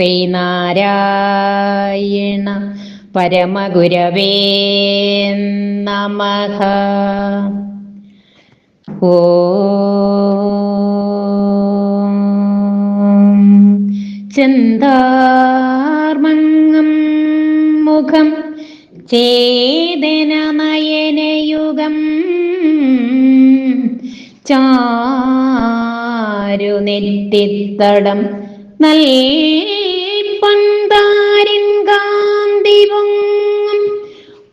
ശ്രീനാരായണ പരമഗുരവേ നമഃ. ഓം ചെന്താർമങ്ങം മുഖം ചേതന നയനയുഗം ചാരു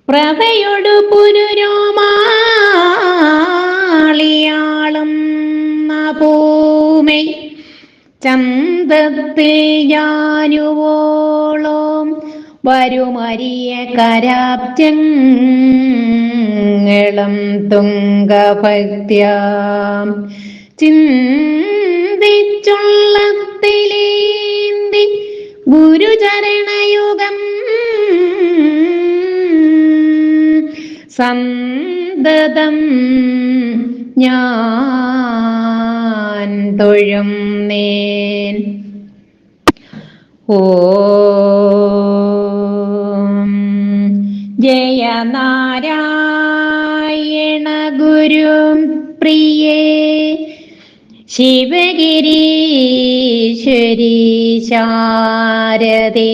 പ്രഭയൊടു പുരുരോമാളിയാളും ഭൂമി ചന്തത്തിൽ ഞാനുവോളം വരുമരിയ കരാബ്ജങ്ങളും തുങ്കഭക്തിയ ചിന്തിച്ചുള്ളത്തിലേന്തി ഗുരുചരണയുഗം സന്തതം ഞാൻ തൊഴും നേൻ ഓ ജയനാരായണ ഗുരു പ്രിയേ ശിവഗിരീശ്വരി ശാരദേ.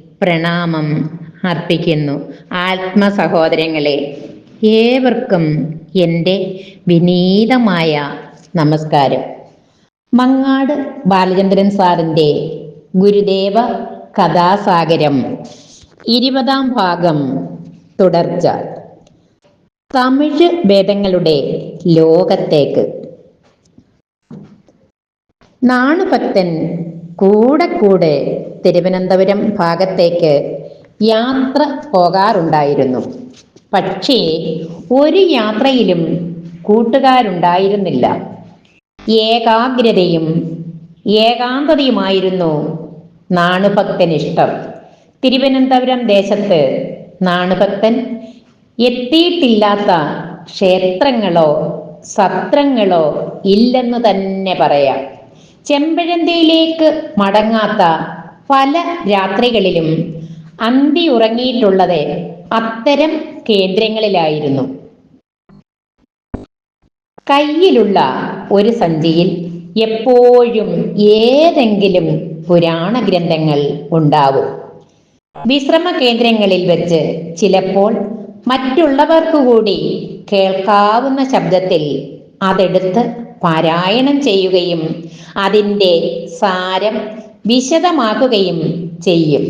പ്രണാമം അർപ്പിക്കുന്നു. ആത്മ ആത്മസഹോദരങ്ങളെ ഏവർക്കും എന്റെ വിനീതമായ നമസ്കാരം. മങ്ങാട് ബാലചന്ദ്രൻ സാറിന്റെ ഗുരുദേവ കഥാസാഗരം ഇരുപതാം ഭാഗം തുടർച്ച. തമിഴ് വേദങ്ങളുടെ ലോകത്തേക്ക്. നാണുഭക്തൻ കൂടെ കൂടെ തിരുവനന്തപുരം ഭാഗത്തേക്ക് യാത്ര പോകാറുണ്ടായിരുന്നു. പക്ഷേ ഒരു യാത്രയിലും കൂട്ടുകാരുണ്ടായിരുന്നില്ല. ഏകാഗ്രതയും ഏകാന്തതയുമായിരുന്നു നാണുഭക്തനിഷ്ടം തിരുവനന്തപുരം ദേശത്ത് നാണുഭക്തൻ എത്തിയിട്ടില്ലാത്ത ക്ഷേത്രങ്ങളോ സത്രങ്ങളോ ഇല്ലെന്ന് തന്നെ പറയാം. ചെമ്പഴന്തിയിലേക്ക് മടങ്ങാത്ത പല രാത്രികളിലും അന്തി ഉറങ്ങിയിട്ടുള്ളത് അത്തരം കേന്ദ്രങ്ങളിലായിരുന്നു. കയ്യിലുള്ള ഒരു സഞ്ചിയിൽ എപ്പോഴും ഏതെങ്കിലും പുരാണ ഗ്രന്ഥങ്ങൾ ഉണ്ടാവും. വിശ്രമ കേന്ദ്രങ്ങളിൽ വെച്ച് ചിലപ്പോൾ മറ്റുള്ളവർക്ക് കൂടി കേൾക്കാവുന്ന ശബ്ദത്തിൽ അതെടുത്ത് പാരായണം ചെയ്യുകയും അതിന്റെ സാരം വിശദമാക്കുകയും ചെയ്യും.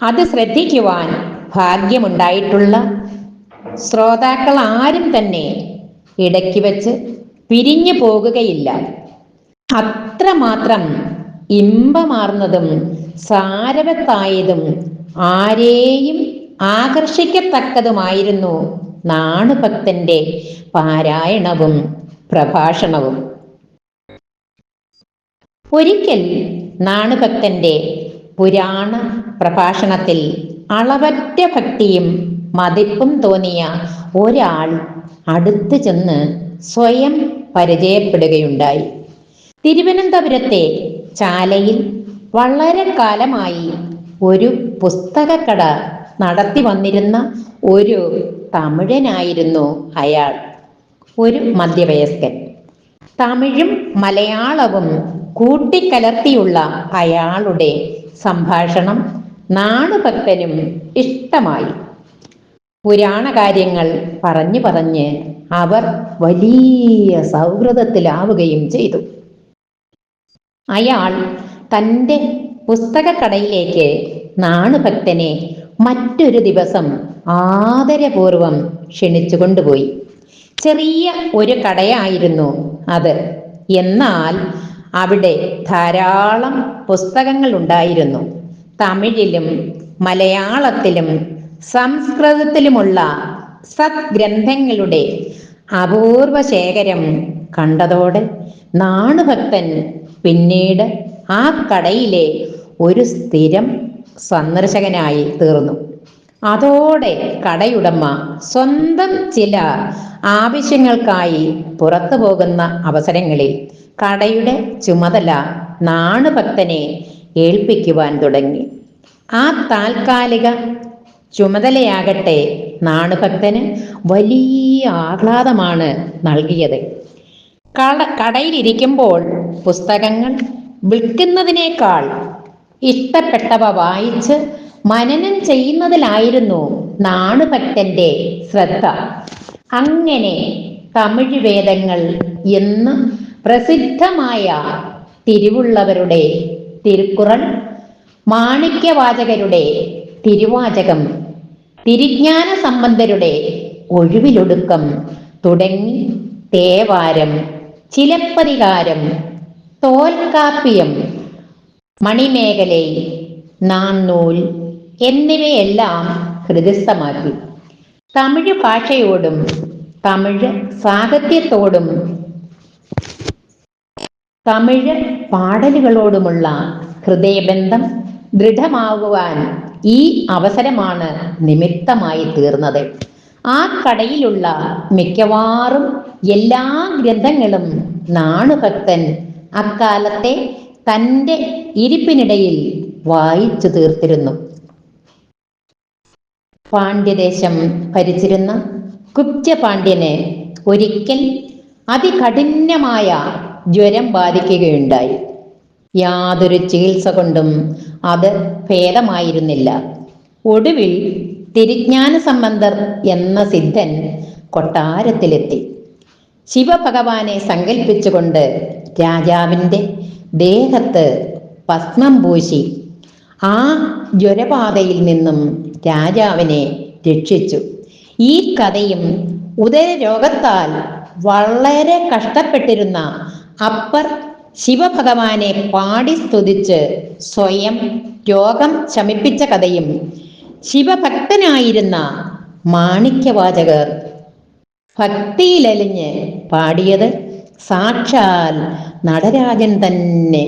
അത് ശ്രദ്ധിക്കുവാൻ ഭാഗ്യമുണ്ടായിട്ടുള്ള ശ്രോതാക്കൾ ആരും തന്നെ ഇടയ്ക്ക് വെച്ച് പിരിഞ്ഞു പോകുകയില്ല. അത്രമാത്രം ഇമ്പമാർന്നതും സാരവത്തായതും ആരെയും ആകർഷിക്കത്തക്കതുമായിരുന്നു നാണുഭക്തന്റെ പാരായണവും പ്രഭാഷണവും. ഒരിക്കൽ നാണുഭക്തന്റെ പുരാണ പ്രഭാഷണത്തിൽ അളവറ്റ ഭക്തിയും മതിപ്പും തോന്നിയ ഒരാൾ അടുത്തു ചെന്ന് സ്വയം പരിചയപ്പെടുകയുണ്ടായി. തിരുവനന്തപുരത്തെ ചാലയിൽ വളരെ കാലമായി ഒരു പുസ്തകക്കട നടത്തി വന്നിരുന്ന ഒരു തമിഴനായിരുന്നു അയാൾ ഒരു മധ്യവയസ്കൻ. തമിഴും മലയാളവും കൂട്ടിക്കലർത്തിയുള്ള അയാളുടെ സംഭാഷണം നാണുഭക്തനും ഇഷ്ടമായി. പുരാണ കാര്യങ്ങൾ പറഞ്ഞു പറഞ്ഞ് അവർ വലിയ സൗഹൃദത്തിലാവുകയും ചെയ്തു. അയാൾ തന്റെ പുസ്തകക്കടയിലേക്ക് നാണുഭക്തനെ മറ്റൊരു ദിവസം ആദരപൂർവം ക്ഷണിച്ചു കൊണ്ടുപോയി. ചെറിയ ഒരു കടയായിരുന്നു അത്. എന്നാൽ അവിടെ ധാരാളം പുസ്തകങ്ങൾ ഉണ്ടായിരുന്നു. തമിഴിലും മലയാളത്തിലും സംസ്കൃതത്തിലുമുള്ള സദ്ഗ്രന്ഥങ്ങളുടെ അപൂർവ ശേഖരം കണ്ടതോടെ നാണുഭക്തൻ പിന്നീട് ആ കടയിലെ ഒരു സ്ഥിരം സന്ദർശകനായി തീർന്നു. അതോടെ കടയുടമ സ്വന്തം ചില ആവശ്യങ്ങൾക്കായി പുറത്തു പോകുന്ന അവസരങ്ങളിൽ കടയുടെ ചുമതല നാണുഭക്തനെ ഏൽപ്പിക്കുവാൻ തുടങ്ങി. ആ താൽക്കാലിക ചുമതലയാകട്ടെ നാണുഭക്തന് വലിയ ആഹ്ലാദമാണ് നൽകിയത്. കട കടയിലിരിക്കുമ്പോൾ പുസ്തകങ്ങൾ വിൽക്കുന്നതിനേക്കാൾ ഇഷ്ടപ്പെട്ടവ വായിച്ച് മനനം ചെയ്യുന്നതിലായിരുന്നു നാണുഭക്തന്റെ ശ്രദ്ധ. അങ്ങനെ തമിഴ് വേദങ്ങൾ എന്ന് പ്രസിദ്ധമായ തിരുവുള്ളവരുടെ തിരുക്കുറൾ മാണിക്യവാചകരുടെ തിരുവാചകം തിരിജ്ഞാന സംബന്ധരുടെ ഒഴിവിലൊടുക്കം തുടങ്ങി തേവാരം ചിലപ്പതികാരം തോൽക്കാപ്പിയം മണിമേഖലൈ നാന്നൂൽ എന്നിവയെല്ലാം ഹൃദയസ്ഥമാക്കി. തമിഴ് ഭാഷയോടും തമിഴ് സാഹിത്യത്തോടും തമിഴ് പാടലുകളോടുമുള്ള ഹൃദയബന്ധം ദൃഢമാകുവാൻ ഈ അവസരമാണ് നിമിത്തമായി തീർന്നത്. ആ കടയിലുള്ള മിക്കവാറും എല്ലാ ഗ്രന്ഥങ്ങളും നാണുഭക്തൻ അക്കാലത്തെ തന്റെ ഇരിപ്പിനിടയിൽ വായിച്ചു തീർത്തിരുന്നു. പാണ്ഡ്യദേശം ഭരിച്ചിരുന്ന കുബ്ജപാണ്ഡ്യന് ഒരിക്കൽ അതികഠിനമായ ജ്വരം ബാധിക്കുകയുണ്ടായി. യാതൊരു ചികിത്സ കൊണ്ടും അത് ഭേദമായിരുന്നില്ല. ഒടുവിൽ തിരിജ്ഞാന സംബന്ധർ എന്ന സിദ്ധൻ കൊട്ടാരത്തിലെത്തി. ശിവഭഗവാനെ സങ്കല്പിച്ചുകൊണ്ട് രാജാവിന്റെ ദേഹത്ത് ഭസ്മം പൂശി ആ ജ്വരബാധയിൽ നിന്നും രാജാവിനെ രക്ഷിച്ചു. ഈ കഥയും ഉദരരോഗത്താൽ വളരെ കഷ്ടപ്പെട്ടിരുന്ന അപ്പർ ശിവഭഗവാനെ പാടി സ്തുതിച്ച് സ്വയം രോഗം ശമിപ്പിച്ച കഥയും ശിവഭക്തനായിരുന്ന മാണിക്യവാചകർ ഭക്തിയിലലിഞ്ഞ് പാടിയത്. സാക്ഷാൽ നടരാജൻ തന്നെ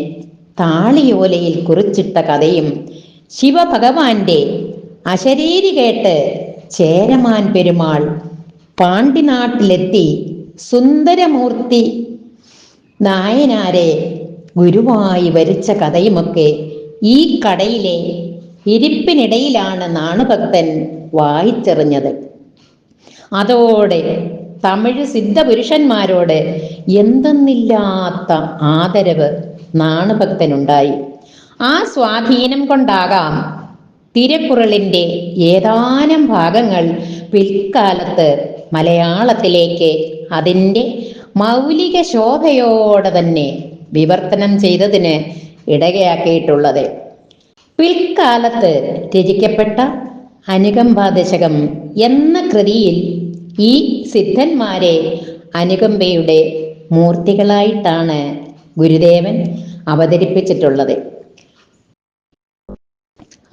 താളിയോലയിൽ കുറിച്ചിട്ട കഥയും ശിവഭഗവാന്റെ അശരീരി കേട്ട് ചേരമാൻ പെരുമാൾ പാണ്ടിനാട്ടിലെത്തി സുന്ദരമൂർത്തി. നായനാരെ ഗുരുവായി വരിച്ച കഥയുമൊക്കെ ഈ കടയിലെ ഇരിപ്പിനിടയിലാണ് നാണുഭക്തൻ വായിച്ചെറിഞ്ഞത്. അതോടെ തമിഴ് സിദ്ധപുരുഷന്മാരോട് എന്തെന്നില്ലാത്ത ആദരവ് നാണുഭക്തനുണ്ടായി. ആ സ്വാധീനം കൊണ്ടാകാം തിരക്കുറളിന്റെ ഏതാനും ഭാഗങ്ങൾ പിൽക്കാലത്ത് മലയാളത്തിലേക്ക് അതിന്റെ മൗലിക ശോഭയോടെ തന്നെ വിവർത്തനം ചെയ്തതിന് ഇടകയാക്കിയിട്ടുള്ളത്. പിൽക്കാലത്ത് രചിക്കപ്പെട്ട അനുകമ്പാദശകം എന്ന കൃതിയിൽ ഈ സിദ്ധന്മാരെ അനുകമ്പയുടെ മൂർത്തികളായിട്ടാണ് ഗുരുദേവൻ അവതരിപ്പിച്ചിട്ടുള്ളത്.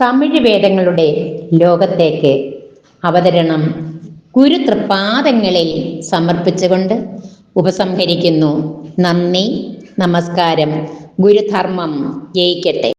തമിഴ് വേദങ്ങളുടെ ലോകത്തേക്ക് അവതരണം ഗുരുതൃപാദങ്ങളിൽ സമർപ്പിച്ചുകൊണ്ട് ഉപസംഹരിക്കുന്നു. നന്ദി നമസ്കാരം. ഗുരുധർമ്മം ജയിക്കട്ടെ.